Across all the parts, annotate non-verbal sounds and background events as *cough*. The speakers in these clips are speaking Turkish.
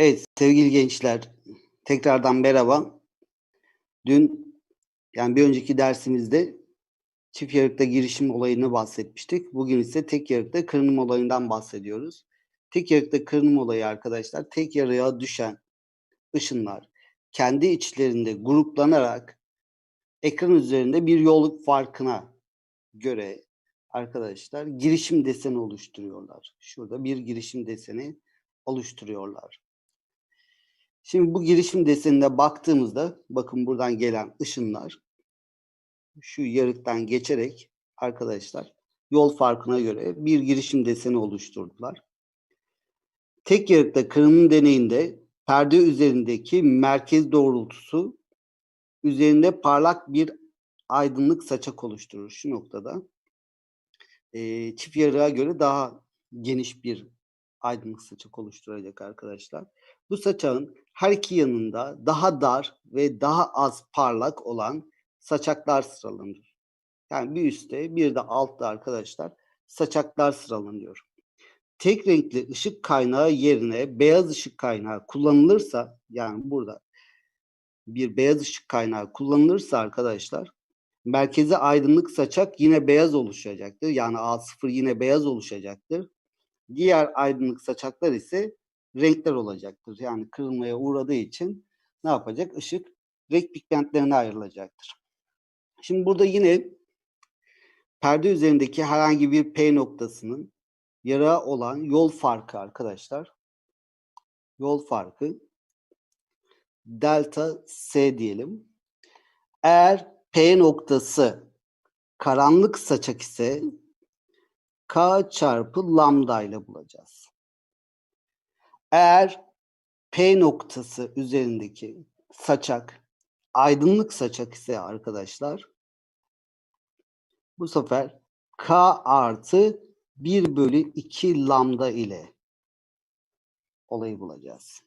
Evet sevgili gençler, tekrardan merhaba. Dün yani bir önceki dersimizde çift yarıkta girişim olayını bahsetmiştik. Bugün ise tek yarıkta kırınım olayından bahsediyoruz. Tek yarıkta kırınım olayı arkadaşlar tek yarıya düşen ışınlar kendi içlerinde gruplanarak ekran üzerinde bir yolluk farkına göre arkadaşlar girişim deseni oluşturuyorlar. Şurada bir girişim deseni oluşturuyorlar. Şimdi bu girişim desenine baktığımızda bakın buradan gelen ışınlar şu yarıktan geçerek arkadaşlar yol farkına göre bir girişim deseni oluşturdular. Tek yarıkta kırınım deneyinde perde üzerindeki merkez doğrultusu üzerinde parlak bir aydınlık saçak oluşturur şu noktada. E, çift yarığa göre daha geniş bir aydınlık saçak oluşturacak arkadaşlar. Bu saçağın her iki yanında daha dar ve daha az parlak olan saçaklar sıralanıyor. Yani bir üstte bir de altta arkadaşlar saçaklar sıralanıyor. Tek renkli ışık kaynağı yerine beyaz ışık kaynağı kullanılırsa yani burada bir beyaz ışık kaynağı kullanılırsa arkadaşlar merkeze aydınlık saçak yine beyaz oluşacaktır. Yani A0 yine beyaz oluşacaktır. Diğer aydınlık saçaklar ise renkler olacaktır. Yani kırılmaya uğradığı için ne yapacak? Işık renk pigmentlerine ayrılacaktır. Şimdi burada yine perde üzerindeki herhangi bir P noktasının yara olan yol farkı arkadaşlar. Yol farkı delta S diyelim. Eğer P noktası karanlık saçak ise K çarpı lambda ile bulacağız. Eğer P noktası üzerindeki saçak aydınlık saçak ise arkadaşlar bu sefer K artı 1 bölü 2 lambda ile olayı bulacağız.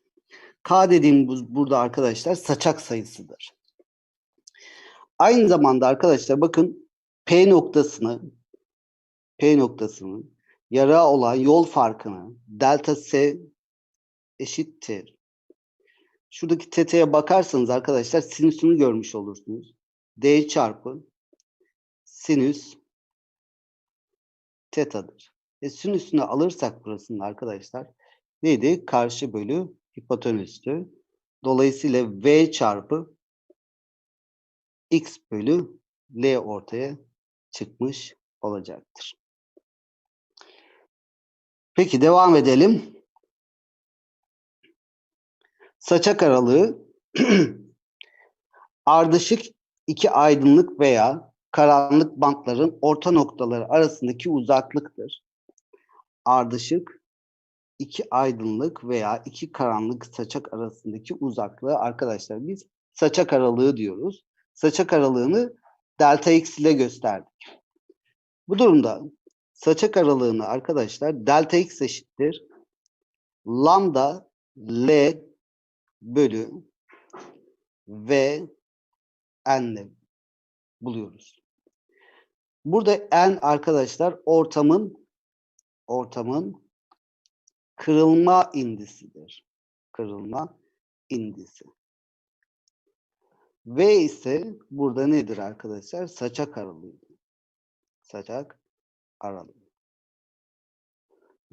K dediğim burada arkadaşlar saçak sayısıdır. Aynı zamanda arkadaşlar bakın P noktasını P noktasının yara olan yol farkını delta S eşittir. Şuradaki teta'ya bakarsanız arkadaşlar sinüsünü görmüş olursunuz. D çarpı sinüs teta'dır. E sinüsünü alırsak burasında arkadaşlar neydi? Karşı bölü hipotenüstü. Dolayısıyla V çarpı X bölü L ortaya çıkmış olacaktır. Peki devam edelim. Saçak aralığı *clears throat* ardışık iki aydınlık veya karanlık bantların orta noktaları arasındaki uzaklıktır. Ardışık iki aydınlık veya iki karanlık saçak arasındaki uzaklığı arkadaşlar biz saçak aralığı diyoruz. Saçak aralığını delta x ile gösterdik. Bu durumda saçak aralığını arkadaşlar delta x eşittir lambda L bölü V N'le buluyoruz. Burada N arkadaşlar ortamın ortamın kırılma indisidir. Kırılma indisi. V ise burada nedir arkadaşlar? Saçak aralığı. Saçak aralığı.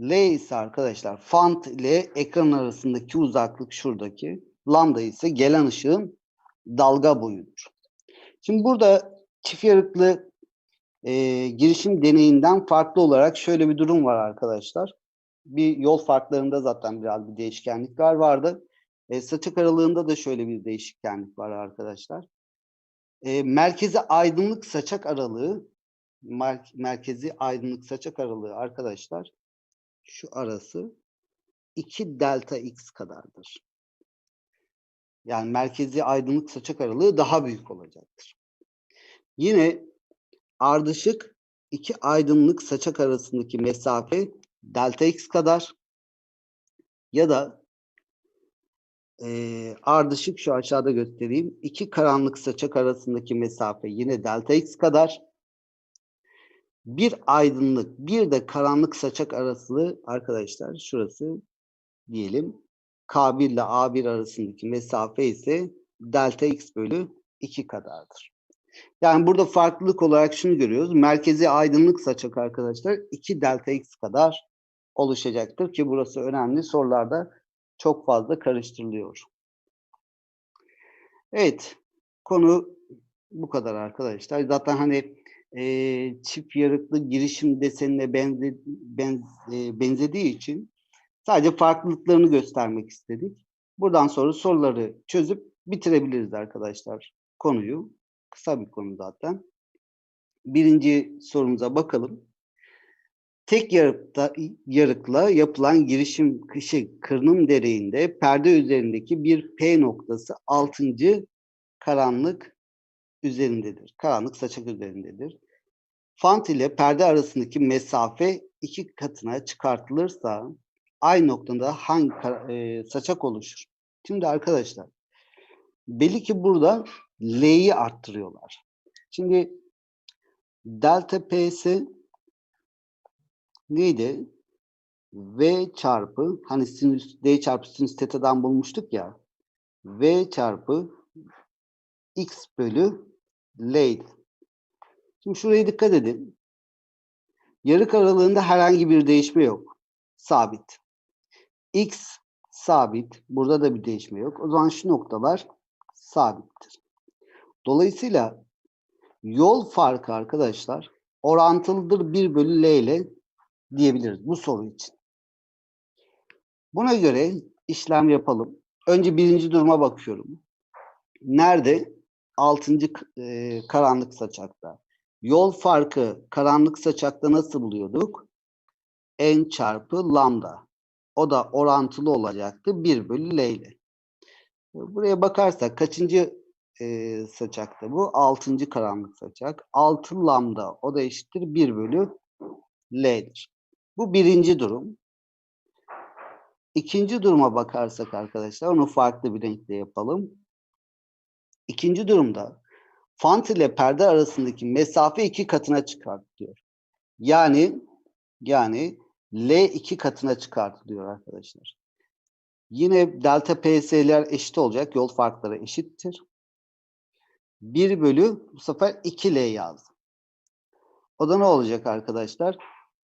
L ise arkadaşlar font ile ekran arasındaki uzaklık şuradaki. Lambda ise gelen ışığın dalga boyudur. Şimdi burada çift yarıklı e, girişim deneyinden farklı olarak şöyle bir durum var arkadaşlar. Bir yol farklarında zaten biraz bir değişkenlikler vardı. E, saçak aralığında da şöyle bir değişkenlik var arkadaşlar. E, merkezi aydınlık saçak aralığı mer merkezi aydınlık saçak aralığı arkadaşlar şu arası 2 delta x kadardır. Yani merkezi aydınlık saçak aralığı daha büyük olacaktır. Yine ardışık iki aydınlık saçak arasındaki mesafe delta x kadar ya da e, ardışık şu aşağıda göstereyim. iki karanlık saçak arasındaki mesafe yine delta x kadar. Bir aydınlık bir de karanlık saçak arası arkadaşlar şurası diyelim K1 ile A1 arasındaki mesafe ise delta x bölü 2 kadardır. Yani burada farklılık olarak şunu görüyoruz. Merkezi aydınlık saçak arkadaşlar 2 delta x kadar oluşacaktır ki burası önemli. Sorularda çok fazla karıştırılıyor. Evet. Konu bu kadar arkadaşlar. Zaten hani e, çift yarıklı girişim desenine benze, benz, e, benzediği için sadece farklılıklarını göstermek istedik. Buradan sonra soruları çözüp bitirebiliriz arkadaşlar konuyu. Kısa bir konu zaten. Birinci sorumuza bakalım. Tek yarıkta, yarıkla yapılan girişim kışı kırnım dereğinde perde üzerindeki bir P noktası 6. karanlık üzerindedir. Karanlık saçak üzerindedir. Fant ile perde arasındaki mesafe iki katına çıkartılırsa aynı noktada hangi e, saçak oluşur? Şimdi arkadaşlar belli ki burada L'yi arttırıyorlar. Şimdi delta P'si neydi? V çarpı hani sinüs D çarpı sinüs teta'dan bulmuştuk ya. V çarpı X bölü L'ydi. Şimdi şuraya dikkat edin. Yarık aralığında herhangi bir değişme yok. Sabit. X sabit. Burada da bir değişme yok. O zaman şu noktalar sabittir. Dolayısıyla yol farkı arkadaşlar orantılıdır 1 bölü L ile diyebiliriz bu soru için. Buna göre işlem yapalım. Önce birinci duruma bakıyorum. Nerede? Altıncı e, karanlık saçakta. Yol farkı karanlık saçakta nasıl buluyorduk? N çarpı lambda. O da orantılı olacaktı 1 bölü L ile. Buraya bakarsak kaçıncı e, saçakta bu? Altıncı karanlık saçak. 6 lambda o da eşittir 1 bölü L'dir. Bu birinci durum. İkinci duruma bakarsak arkadaşlar onu farklı bir renkle yapalım. İkinci durumda fant ile perde arasındaki mesafe iki katına çıkartılıyor. Yani yani L iki katına çıkartılıyor arkadaşlar. Yine delta PS'ler eşit olacak. Yol farkları eşittir. 1 bölü bu sefer 2L yazdım. O da ne olacak arkadaşlar?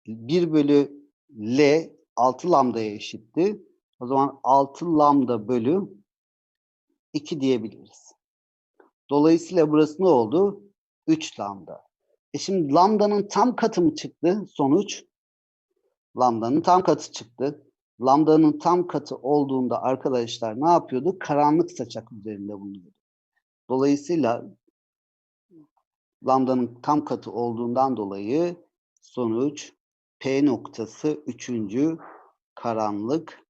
1 bölü L 6 lambdaya eşitti. O zaman 6 lambda bölü 2 diyebiliriz. Dolayısıyla burası ne oldu? 3 lambda. E şimdi lambdanın tam katı mı çıktı sonuç? Lambdanın tam katı çıktı. Lambdanın tam katı olduğunda arkadaşlar ne yapıyordu? Karanlık saçak üzerinde bulunuyordu. Dolayısıyla lambdanın tam katı olduğundan dolayı sonuç P noktası üçüncü karanlık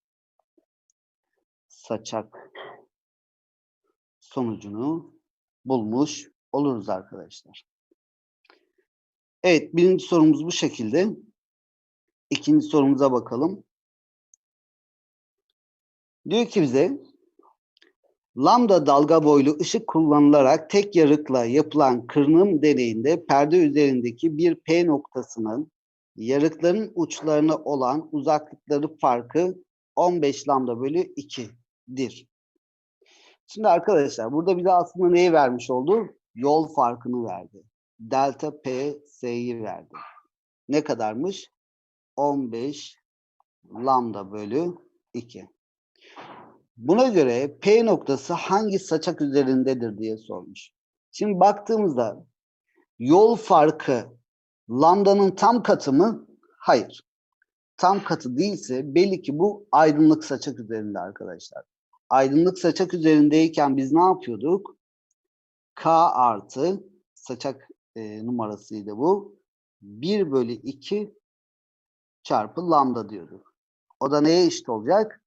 saçak sonucunu bulmuş oluruz arkadaşlar. Evet birinci sorumuz bu şekilde. İkinci sorumuza bakalım. Diyor ki bize lambda dalga boylu ışık kullanılarak tek yarıkla yapılan kırnım deneyinde perde üzerindeki bir P noktasının yarıkların uçlarına olan uzaklıkları farkı 15 lambda bölü 2'dir. Şimdi arkadaşlar burada bize aslında neyi vermiş oldu? Yol farkını verdi. Delta P S'yi verdi. Ne kadarmış? 15 lambda bölü 2. Buna göre P noktası hangi saçak üzerindedir diye sormuş. Şimdi baktığımızda yol farkı lambdanın tam katı mı? Hayır. Tam katı değilse belli ki bu aydınlık saçak üzerinde arkadaşlar. Aydınlık saçak üzerindeyken biz ne yapıyorduk? K artı saçak e, numarasıydı bu. 1 bölü 2 çarpı lambda diyorduk. O da neye eşit olacak?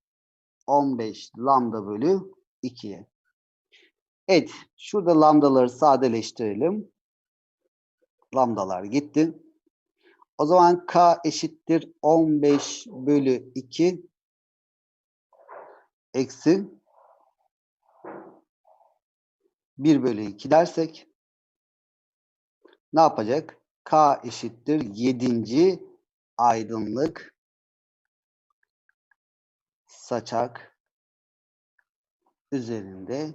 15 lambda bölü 2'ye. Evet, şurada lambdaları sadeleştirelim. Lambdalar gitti. O zaman k eşittir 15 bölü 2 eksi 1 bölü 2 dersek ne yapacak? K eşittir 7. aydınlık saçak üzerinde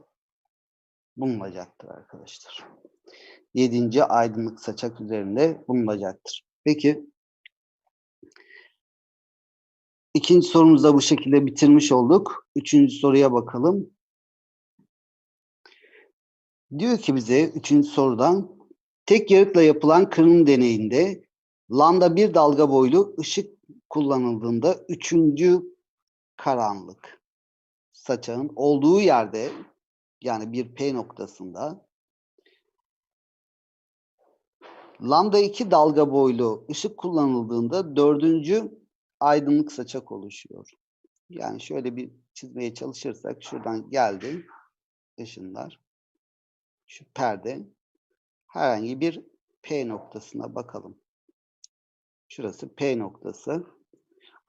bulunacaktır arkadaşlar. Yedinci aydınlık saçak üzerinde bulunacaktır. Peki ikinci sorumuzu da bu şekilde bitirmiş olduk. Üçüncü soruya bakalım. Diyor ki bize üçüncü sorudan tek yarıkla yapılan kırım deneyinde lambda bir dalga boylu ışık kullanıldığında üçüncü karanlık saçağın olduğu yerde yani bir P noktasında lambda 2 dalga boylu ışık kullanıldığında dördüncü aydınlık saçak oluşuyor. Yani şöyle bir çizmeye çalışırsak şuradan geldi ışınlar. Şu perde herhangi bir P noktasına bakalım. Şurası P noktası.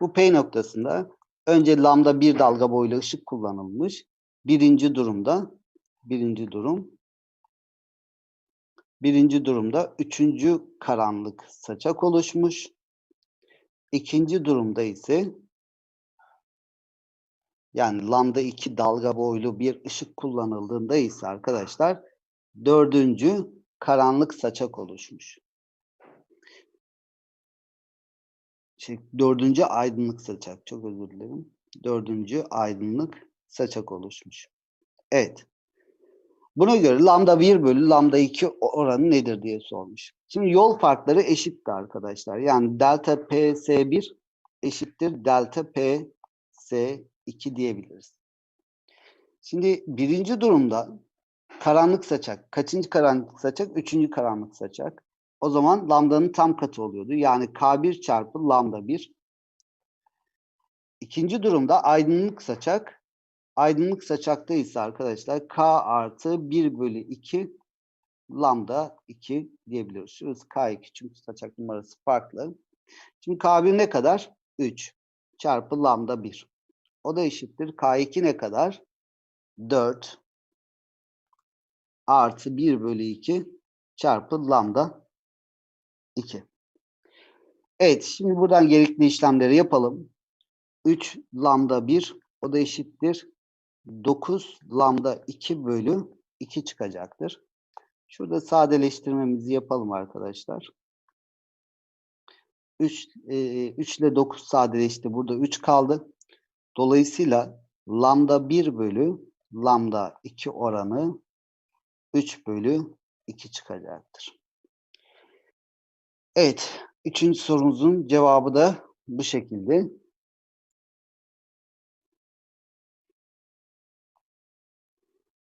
Bu P noktasında önce lambda bir dalga boylu ışık kullanılmış. Birinci durumda birinci durum birinci durumda üçüncü karanlık saçak oluşmuş. İkinci durumda ise yani lambda 2 dalga boylu bir ışık kullanıldığında ise arkadaşlar dördüncü karanlık saçak oluşmuş. Şey, dördüncü aydınlık saçak. Çok özür dilerim. Dördüncü aydınlık saçak oluşmuş. Evet. Buna göre lambda 1 bölü lambda 2 oranı nedir diye sormuş. Şimdi yol farkları eşitti arkadaşlar. Yani delta PS1 eşittir delta PS2 diyebiliriz. Şimdi birinci durumda karanlık saçak. Kaçıncı karanlık saçak? Üçüncü karanlık saçak. O zaman lambdanın tam katı oluyordu. Yani K1 çarpı lambda 1. İkinci durumda aydınlık saçak. Aydınlık saçakta ise arkadaşlar K artı 1 bölü 2 lambda 2 diyebiliyoruz. Şurası K2 çünkü saçak numarası farklı. Şimdi K1 ne kadar? 3 çarpı lambda 1. O da eşittir. K2 ne kadar? 4 artı 1 bölü 2 çarpı lambda 2. Evet şimdi buradan gerekli işlemleri yapalım. 3 lambda 1 o da eşittir. 9 lambda 2 bölü 2 çıkacaktır. Şurada sadeleştirmemizi yapalım arkadaşlar. 3, e, 3 ile 9 sadeleşti. Burada 3 kaldı. Dolayısıyla lambda 1 bölü lambda 2 oranı 3 bölü 2 çıkacaktır. Evet. Üçüncü sorumuzun cevabı da bu şekilde.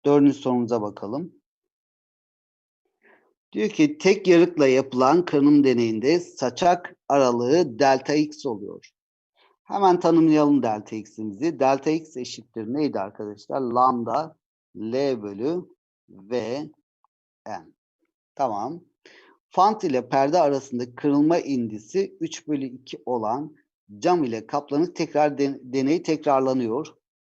Dördüncü sorumuza bakalım. Diyor ki tek yarıkla yapılan kırınım deneyinde saçak aralığı delta x oluyor. Hemen tanımlayalım delta x'imizi. Delta x eşittir neydi arkadaşlar? Lambda L bölü V n. Tamam. Fant ile perde arasında kırılma indisi 3 bölü 2 olan cam ile kaplanıp tekrar deney tekrarlanıyor.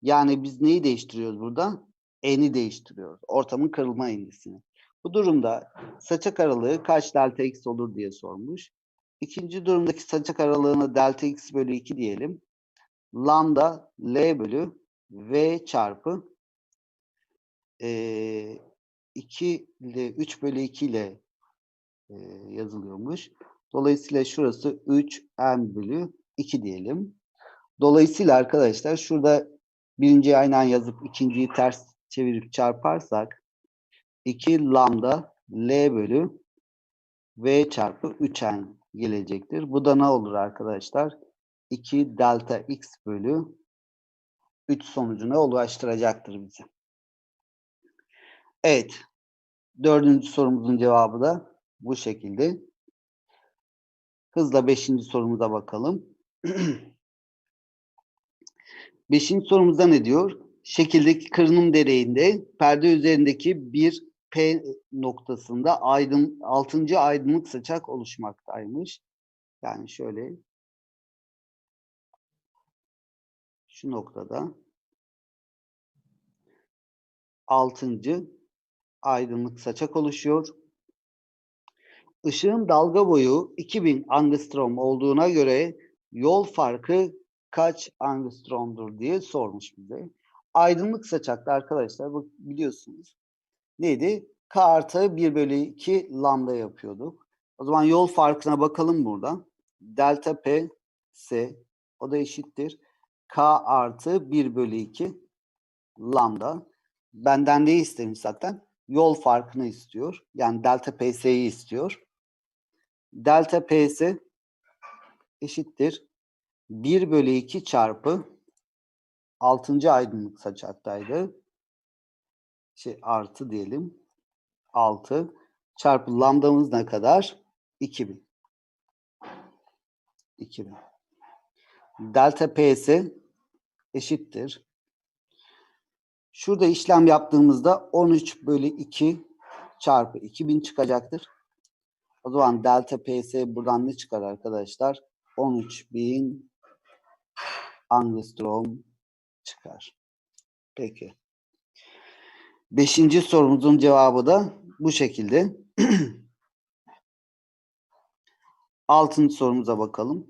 Yani biz neyi değiştiriyoruz burada? N'i değiştiriyoruz. Ortamın kırılma indisini. Bu durumda saçak aralığı kaç delta x olur diye sormuş. İkinci durumdaki saçak aralığına delta x bölü 2 diyelim. Lambda L bölü V çarpı e, 2 ile 3 bölü 2 ile e, yazılıyormuş. Dolayısıyla şurası 3 m bölü 2 diyelim. Dolayısıyla arkadaşlar şurada birinciyi aynen yazıp ikinciyi ters çevirip çarparsak 2 lambda L bölü V çarpı 3N gelecektir. Bu da ne olur arkadaşlar? 2 delta X bölü 3 sonucuna ulaştıracaktır bizi. Evet. Dördüncü sorumuzun cevabı da bu şekilde. Hızla beşinci sorumuza bakalım. *clears throat* beşinci sorumuzda ne diyor? Şekildeki kırınım dereğinde perde üzerindeki bir P noktasında aydın, altıncı aydınlık saçak oluşmaktaymış. Yani şöyle şu noktada altıncı aydınlık saçak oluşuyor. Işığın dalga boyu 2000 angstrom olduğuna göre yol farkı kaç angstromdur diye sormuş bize. aydınlık saçakta arkadaşlar bak biliyorsunuz neydi? K artı 1 bölü 2 lambda yapıyorduk. O zaman yol farkına bakalım burada. Delta P S o da eşittir. K artı 1 bölü 2 lambda. Benden ne istemiş zaten? Yol farkını istiyor. Yani delta PS'yi istiyor. Delta PS eşittir. 1 bölü 2 çarpı 6. aydınlık saçaktaydı. Şey artı diyelim. 6 çarpı lambdamız ne kadar? 2000. 2000. Delta PS eşittir. Şurada işlem yaptığımızda 13 bölü 2 çarpı 2000 çıkacaktır. O zaman delta PS buradan ne çıkar arkadaşlar? 13.000 angstrom çıkar. Peki. Beşinci sorumuzun cevabı da bu şekilde. *clears throat* Altıncı sorumuza bakalım.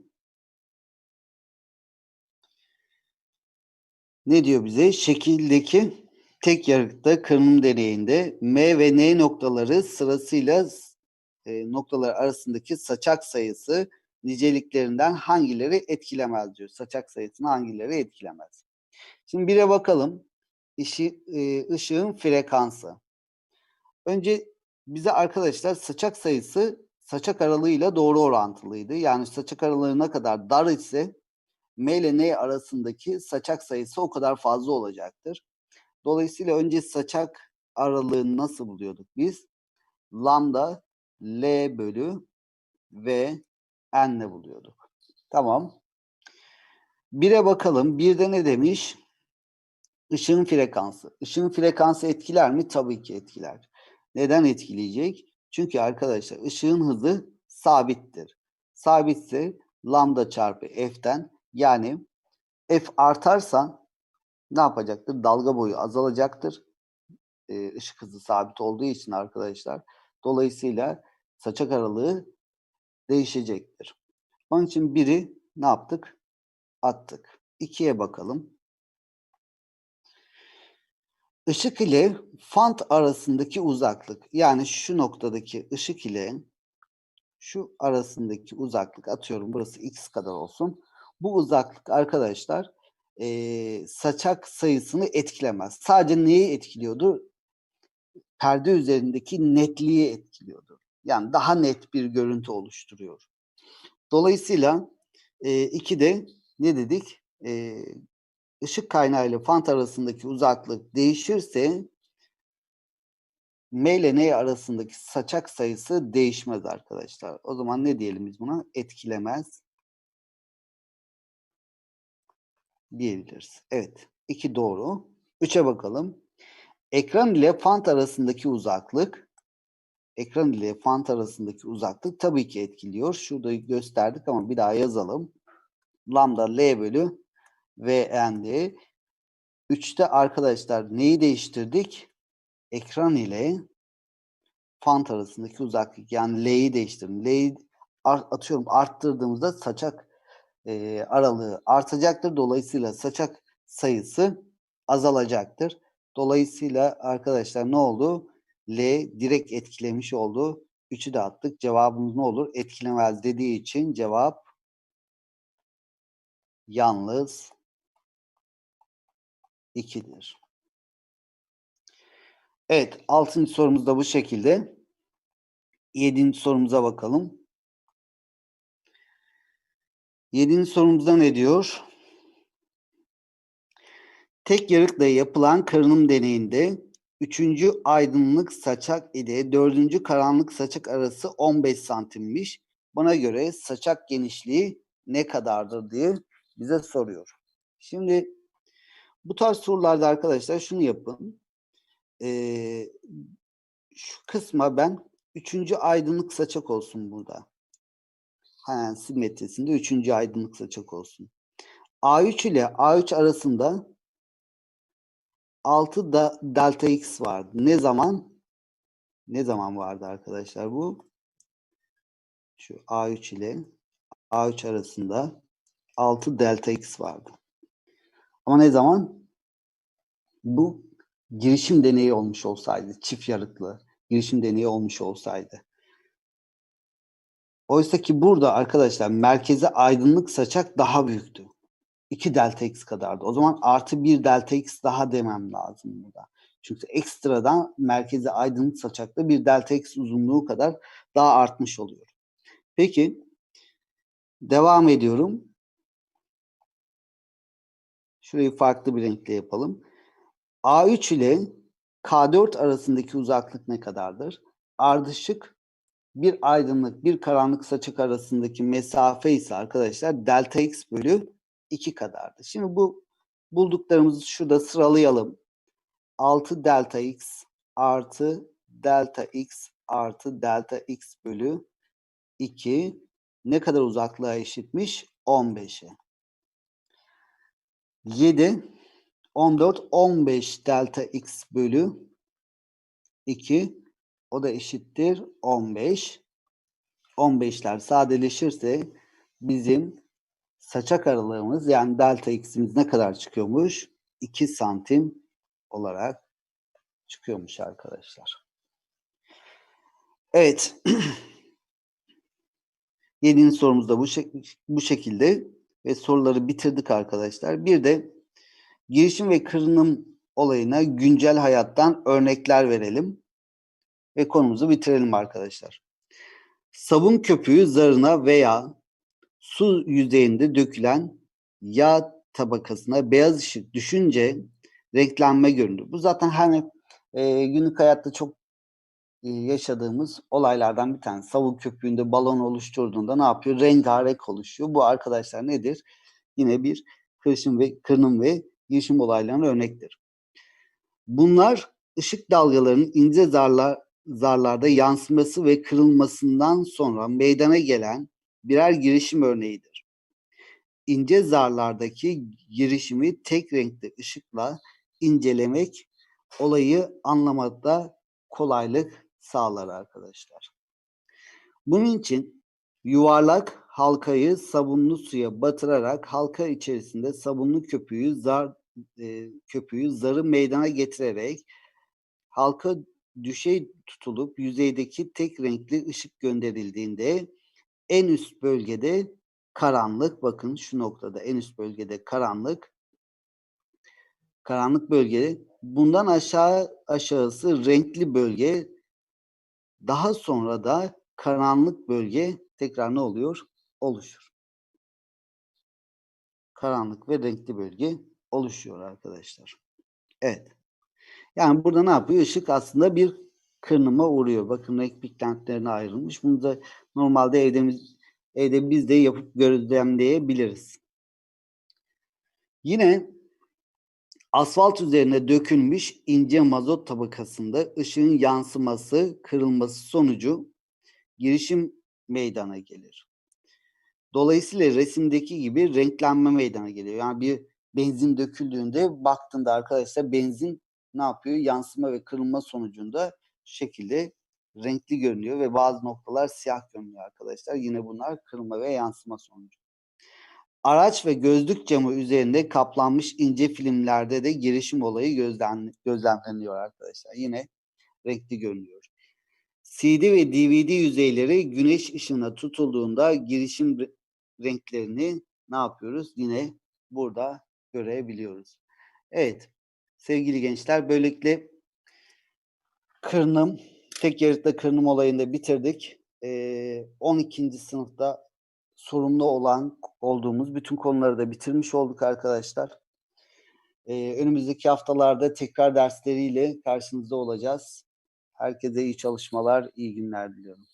Ne diyor bize? Şekildeki tek yarıkta kırınım deneyinde M ve N noktaları sırasıyla e, noktalar arasındaki saçak sayısı niceliklerinden hangileri etkilemez diyor. Saçak sayısını hangileri etkilemez. Şimdi bire bakalım. İşi, e, ışığın frekansı. Önce bize arkadaşlar saçak sayısı saçak aralığıyla doğru orantılıydı. Yani saçak aralığı ne kadar dar ise M ile N arasındaki saçak sayısı o kadar fazla olacaktır. Dolayısıyla önce saçak aralığını nasıl buluyorduk biz? Lambda L bölü V N ile buluyorduk. Tamam. Bire bakalım. Birde ne demiş? Işığın frekansı. Işığın frekansı etkiler mi? Tabii ki etkiler. Neden etkileyecek? Çünkü arkadaşlar ışığın hızı sabittir. Sabitse lambda çarpı f'ten yani f artarsa ne yapacaktır? Dalga boyu azalacaktır. Ee, ışık hızı sabit olduğu için arkadaşlar. Dolayısıyla saçak aralığı değişecektir. Onun için biri ne yaptık? Attık. İkiye bakalım. Işık ile fant arasındaki uzaklık yani şu noktadaki ışık ile şu arasındaki uzaklık atıyorum burası x kadar olsun. Bu uzaklık arkadaşlar e, saçak sayısını etkilemez. Sadece neyi etkiliyordu? Perde üzerindeki netliği etkiliyordu. Yani daha net bir görüntü oluşturuyor. Dolayısıyla e, iki de ne dedik? E, ışık kaynağı ile fant arasındaki uzaklık değişirse M ile N arasındaki saçak sayısı değişmez arkadaşlar. O zaman ne diyelim biz buna? Etkilemez diyebiliriz. Evet. iki doğru. Üçe bakalım. Ekran ile fant arasındaki uzaklık ekran ile fant arasındaki uzaklık tabii ki etkiliyor. Şurada gösterdik ama bir daha yazalım. Lambda L bölü VN'di. Üçte arkadaşlar neyi değiştirdik? Ekran ile fant arasındaki uzaklık yani L'yi değiştirdim. L'yi atıyorum arttırdığımızda saçak e, aralığı artacaktır. Dolayısıyla saçak sayısı azalacaktır. Dolayısıyla arkadaşlar ne oldu? L direkt etkilemiş oldu. Üçü de attık. Cevabımız ne olur? Etkilemez dediği için cevap yalnız 2'dir. Evet, altıncı sorumuz da bu şekilde. Yedinci sorumuza bakalım. Yedinci sorumuzda ne diyor? Tek yarıkla yapılan kırınım deneyinde üçüncü aydınlık saçak ile dördüncü karanlık saçak arası 15 santimmiş. Buna göre saçak genişliği ne kadardır diye bize soruyor. Şimdi bu tarz sorularda arkadaşlar şunu yapın. Ee, şu kısma ben üçüncü aydınlık saçak olsun burada. Hemen simetrisinde üçüncü aydınlık saçak olsun. A3 ile A3 arasında 6 da delta x vardı. Ne zaman? Ne zaman vardı arkadaşlar bu? Şu A3 ile A3 arasında 6 delta x vardı. Ama ne zaman? bu girişim deneyi olmuş olsaydı, çift yarıklı girişim deneyi olmuş olsaydı. Oysa ki burada arkadaşlar merkeze aydınlık saçak daha büyüktü. 2 delta x kadardı. O zaman artı 1 delta x daha demem lazım burada. Çünkü ekstradan merkeze aydınlık saçakta bir delta x uzunluğu kadar daha artmış oluyor. Peki devam ediyorum. Şurayı farklı bir renkle yapalım. A3 ile K4 arasındaki uzaklık ne kadardır? Ardışık bir aydınlık, bir karanlık saçak arasındaki mesafe ise arkadaşlar delta x bölü 2 kadardı. Şimdi bu bulduklarımızı şurada sıralayalım. 6 delta x artı delta x artı delta x bölü 2 ne kadar uzaklığa eşitmiş? 15'e. 7 14 15 delta x bölü 2 o da eşittir 15. 15'ler sadeleşirse bizim saçak aralığımız yani delta x'imiz ne kadar çıkıyormuş? 2 santim olarak çıkıyormuş arkadaşlar. Evet. *clears throat* Yedinci sorumuz da bu, şek- bu şekilde ve soruları bitirdik arkadaşlar. Bir de girişim ve kırınım olayına güncel hayattan örnekler verelim ve konumuzu bitirelim arkadaşlar. Sabun köpüğü zarına veya su yüzeyinde dökülen yağ tabakasına beyaz ışık düşünce renklenme görünür. Bu zaten her e, günlük hayatta çok e, yaşadığımız olaylardan bir tanesi. Sabun köpüğünde balon oluşturduğunda ne yapıyor? Rengarenk oluşuyor. Bu arkadaşlar nedir? Yine bir kırışım ve kırınım ve girişim olaylarının örnektir. Bunlar ışık dalgalarının ince zarlar, zarlarda yansıması ve kırılmasından sonra meydana gelen birer girişim örneğidir. İnce zarlardaki girişimi tek renkli ışıkla incelemek olayı anlamakta kolaylık sağlar arkadaşlar. Bunun için yuvarlak halkayı sabunlu suya batırarak halka içerisinde sabunlu köpüğü zar e, köpüğü zarı meydana getirerek halka düşey tutulup yüzeydeki tek renkli ışık gönderildiğinde en üst bölgede karanlık bakın şu noktada en üst bölgede karanlık karanlık bölge bundan aşağı aşağısı renkli bölge daha sonra da karanlık bölge tekrar ne oluyor? Oluşur. Karanlık ve renkli bölge oluşuyor arkadaşlar. Evet. Yani burada ne yapıyor? Işık aslında bir kırınıma uğruyor. Bakın renk pigmentlerine ayrılmış. Bunu da normalde evde, evde biz de yapıp gözlemleyebiliriz. Yine asfalt üzerine dökülmüş ince mazot tabakasında ışığın yansıması, kırılması sonucu girişim meydana gelir. Dolayısıyla resimdeki gibi renklenme meydana geliyor. Yani bir benzin döküldüğünde baktığında arkadaşlar benzin ne yapıyor? Yansıma ve kırılma sonucunda şekilde renkli görünüyor ve bazı noktalar siyah görünüyor arkadaşlar. Yine bunlar kırılma ve yansıma sonucu. Araç ve gözlük camı üzerinde kaplanmış ince filmlerde de girişim olayı gözlem, gözlemleniyor arkadaşlar. Yine renkli görünüyor. CD ve DVD yüzeyleri güneş ışığına tutulduğunda girişim renklerini ne yapıyoruz? Yine burada görebiliyoruz. Evet sevgili gençler böylelikle kırnım, tek yarıkta kırnım olayını da bitirdik. Ee, 12. sınıfta sorumlu olan olduğumuz bütün konuları da bitirmiş olduk arkadaşlar. Ee, önümüzdeki haftalarda tekrar dersleriyle karşınızda olacağız. Herkese iyi çalışmalar, iyi günler diliyorum.